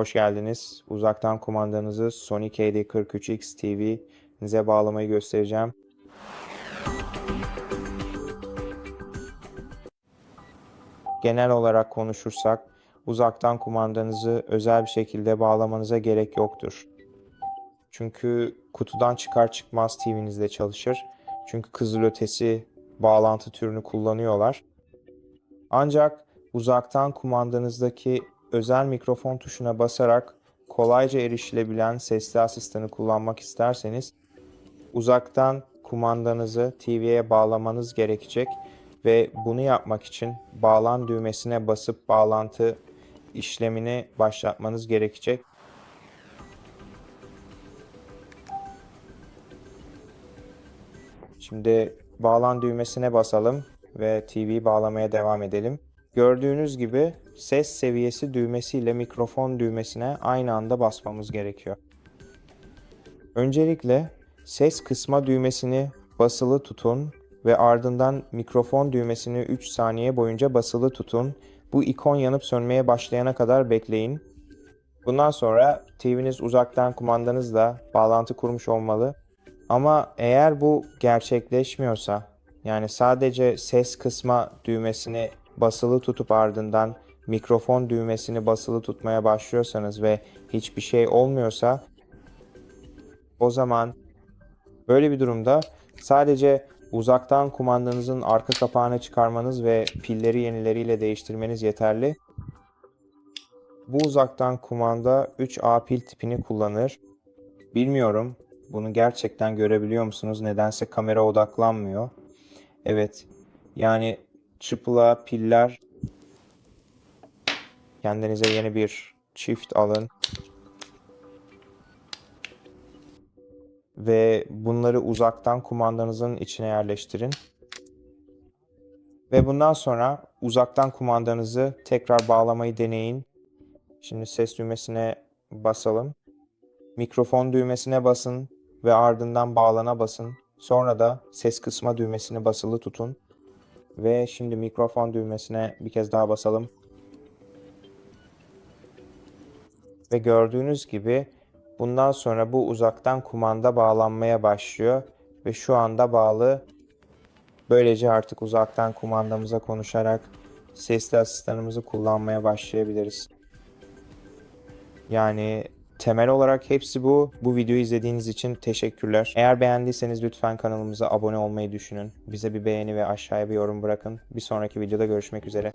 Hoş geldiniz. Uzaktan kumandanızı Sony KD43X TV'nize bağlamayı göstereceğim. Genel olarak konuşursak uzaktan kumandanızı özel bir şekilde bağlamanıza gerek yoktur. Çünkü kutudan çıkar çıkmaz TV'nizde çalışır. Çünkü kızılötesi bağlantı türünü kullanıyorlar. Ancak uzaktan kumandanızdaki özel mikrofon tuşuna basarak kolayca erişilebilen sesli asistanı kullanmak isterseniz uzaktan kumandanızı TV'ye bağlamanız gerekecek ve bunu yapmak için bağlan düğmesine basıp bağlantı işlemini başlatmanız gerekecek. Şimdi bağlan düğmesine basalım ve TV bağlamaya devam edelim. Gördüğünüz gibi ses seviyesi düğmesiyle mikrofon düğmesine aynı anda basmamız gerekiyor. Öncelikle ses kısma düğmesini basılı tutun ve ardından mikrofon düğmesini 3 saniye boyunca basılı tutun. Bu ikon yanıp sönmeye başlayana kadar bekleyin. Bundan sonra TV'niz uzaktan kumandanızla bağlantı kurmuş olmalı. Ama eğer bu gerçekleşmiyorsa, yani sadece ses kısma düğmesini basılı tutup ardından mikrofon düğmesini basılı tutmaya başlıyorsanız ve hiçbir şey olmuyorsa o zaman böyle bir durumda sadece uzaktan kumandanızın arka kapağını çıkarmanız ve pilleri yenileriyle değiştirmeniz yeterli. Bu uzaktan kumanda 3A pil tipini kullanır. Bilmiyorum bunu gerçekten görebiliyor musunuz? Nedense kamera odaklanmıyor. Evet. Yani AAA piller kendinize yeni bir çift alın. Ve bunları uzaktan kumandanızın içine yerleştirin. Ve bundan sonra uzaktan kumandanızı tekrar bağlamayı deneyin. Şimdi ses düğmesine basalım. Mikrofon düğmesine basın ve ardından bağlana basın. Sonra da ses kısma düğmesini basılı tutun. Ve şimdi mikrofon düğmesine bir kez daha basalım. Ve gördüğünüz gibi bundan sonra bu uzaktan kumanda bağlanmaya başlıyor. Ve şu anda bağlı. Böylece artık uzaktan kumandamıza konuşarak sesli asistanımızı kullanmaya başlayabiliriz. Yani temel olarak hepsi bu. Bu videoyu izlediğiniz için teşekkürler. Eğer beğendiyseniz lütfen kanalımıza abone olmayı düşünün. Bize bir beğeni ve aşağıya bir yorum bırakın. Bir sonraki videoda görüşmek üzere.